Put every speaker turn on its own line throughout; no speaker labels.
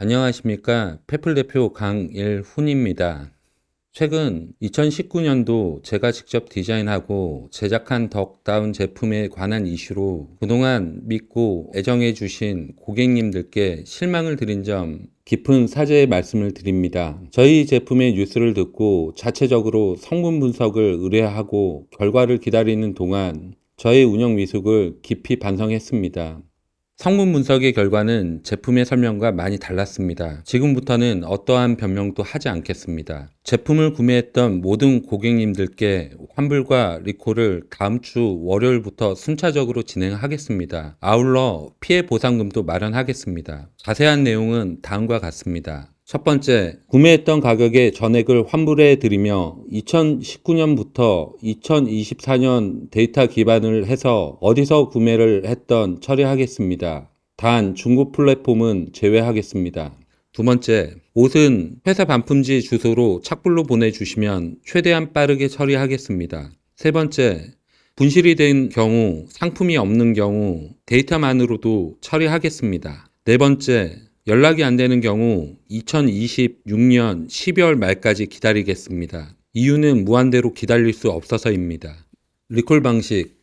안녕하십니까. 페플 대표 강일훈입니다. 최근 2019년도 제가 직접 디자인하고 제작한 덕다운 제품에 관한 이슈로 그동안 믿고 애정해 주신 고객님들께 실망을 드린 점 깊은 사죄의 말씀을 드립니다. 저희 제품의 뉴스를 듣고 자체적으로 성분 분석을 의뢰하고 결과를 기다리는 동안 저의 운영 미숙을 깊이 반성했습니다. 성분 분석의 결과는 제품의 설명과 많이 달랐습니다. 지금부터는 어떠한 변명도 하지 않겠습니다. 제품을 구매했던 모든 고객님들께 환불과 리콜을 다음 주 월요일부터 순차적으로 진행하겠습니다. 아울러 피해 보상금도 마련하겠습니다. 자세한 내용은 다음과 같습니다. 첫 번째, 구매했던 가격의 전액을 환불해 드리며 2019년부터 2024년 데이터 기반을 해서 어디서 구매를 했던 처리하겠습니다. 단 중고 플랫폼은 제외하겠습니다. 두 번째, 옷은 회사 반품지 주소로 착불로 보내주시면 최대한 빠르게 처리하겠습니다. 세 번째, 분실이 된 경우, 상품이 없는 경우 데이터만으로도 처리하겠습니다. 네 번째, 연락이 안 되는 경우 2026년 12월 말까지 기다리겠습니다. 이유는 무한대로 기다릴 수 없어서입니다. 리콜 방식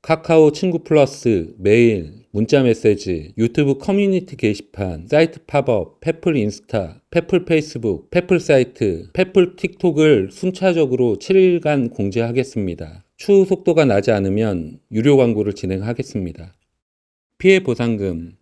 카카오 친구 플러스, 메일, 문자 메시지, 유튜브 커뮤니티 게시판, 사이트 팝업, 페플 인스타, 페플 페이스북, 페플 사이트, 페플 틱톡을 순차적으로 7일간 공지하겠습니다. 추후 속도가 나지 않으면 유료 광고를 진행하겠습니다. 피해 보상금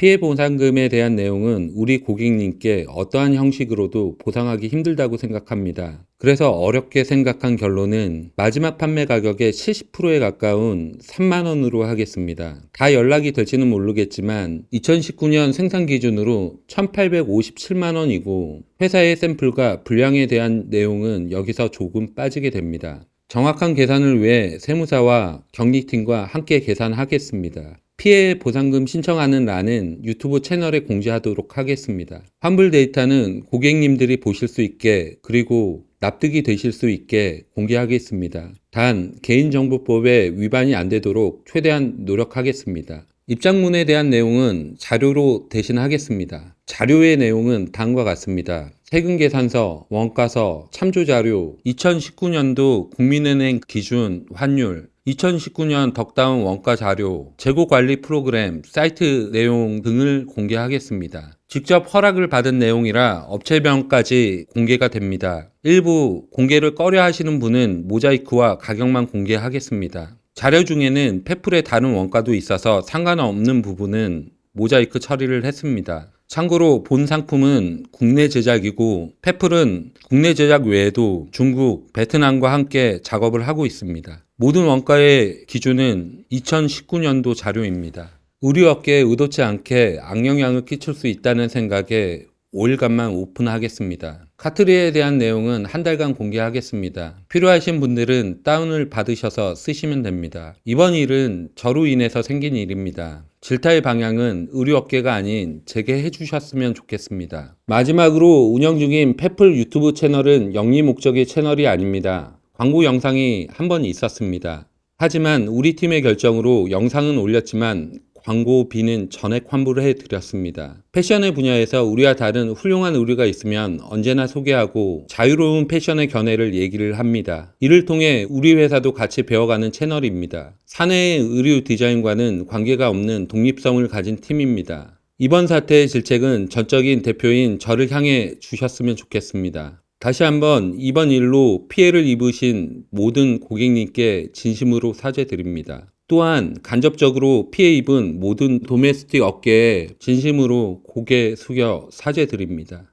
피해 보상금에 대한 내용은 우리 고객님께 어떠한 형식으로도 보상하기 힘들다고 생각합니다. 그래서 어렵게 생각한 결론은 마지막 판매 가격의 70%에 가까운 3만원으로 하겠습니다. 다 연락이 될지는 모르겠지만 2019년 생산 기준으로 1857만원이고 회사의 샘플과 분량에 대한 내용은 여기서 조금 빠지게 됩니다. 정확한 계산을 위해 세무사와 경리팀과 함께 계산하겠습니다. 피해 보상금 신청하는 란은 유튜브 채널에 공지하도록 하겠습니다. 환불 데이터는 고객님들이 보실 수 있게 그리고 납득이 되실 수 있게 공개하겠습니다. 단 개인정보법에 위반이 안 되도록 최대한 노력하겠습니다. 입장문에 대한 내용은 자료로 대신하겠습니다. 자료의 내용은 다음과 같습니다. 세금 계산서, 원가서, 참조 자료, 2019년도 국민은행 기준 환율, 2019년 덕다운 원가 자료, 재고 관리 프로그램, 사이트 내용 등을 공개하겠습니다. 직접 허락을 받은 내용이라 업체명까지 공개가 됩니다. 일부 공개를 꺼려 하시는 분은 모자이크와 가격만 공개하겠습니다. 자료 중에는 페플의 다른 원가도 있어서 상관없는 부분은 모자이크 처리를 했습니다. 참고로 본 상품은 국내 제작이고 페플은 국내 제작 외에도 중국, 베트남과 함께 작업을 하고 있습니다. 모든 원가의 기준은 2019년도 자료입니다. 우리 업계에 의도치 않게 악영향을 끼칠 수 있다는 생각에 5일간만 오픈하겠습니다. 카트리에 대한 내용은 한 달간 공개하겠습니다. 필요하신 분들은 다운을 받으셔서 쓰시면 됩니다. 이번 일은 저로 인해서 생긴 일입니다. 질타의 방향은 의료업계가 아닌 제게 해주셨으면 좋겠습니다. 마지막으로 운영 중인 페플 유튜브 채널은 영리 목적의 채널이 아닙니다. 광고 영상이 한 번 있었습니다. 하지만 우리 팀의 결정으로 영상은 올렸지만 광고비는 전액 환불을 해드렸습니다. 패션의 분야에서 우리와 다른 훌륭한 의류가 있으면 언제나 소개하고 자유로운 패션의 견해를 얘기를 합니다. 이를 통해 우리 회사도 같이 배워가는 채널입니다. 사내의 의류 디자인과는 관계가 없는 독립성을 가진 팀입니다. 이번 사태의 질책은 전적인 대표인 저를 향해 주셨으면 좋겠습니다. 다시 한번 이번 일로 피해를 입으신 모든 고객님께 진심으로 사죄드립니다. 또한 간접적으로 피해 입은 모든 도메스틱 업계에 진심으로 고개 숙여 사죄드립니다.